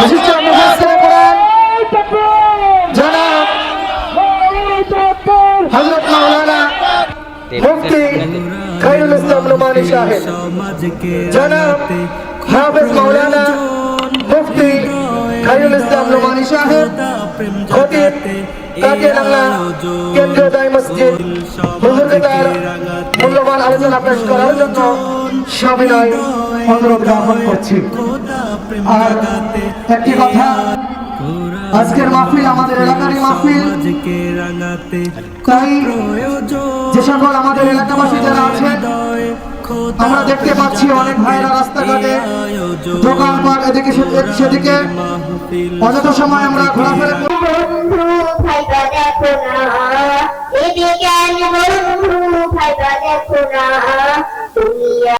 বিশিষ্ট মুফাসসির কোরআন। জনাব হযরত মাওলানা মুফতি খায়রুল ইসলাম নোমানী সাহেব। জনাব হাফেজ মাওলানা মুফতি খায়রুল মূল্যবান আলোচনা পেশ করার জন্য সবিনয় অনুরোধ করছি। আর একটি কথা, আজকের মাহফিল আমাদের এলাকারই মাহফিল। তাই যে সকল আমাদের এলাকাবাসী যারা আমরা দেখতে পাচ্ছি অনেক ভাইরা রাস্তাঘাটে দোকানপাট এদিকে সেদিকে। অযথা সময় আমরা ঘোরাফেরা করি।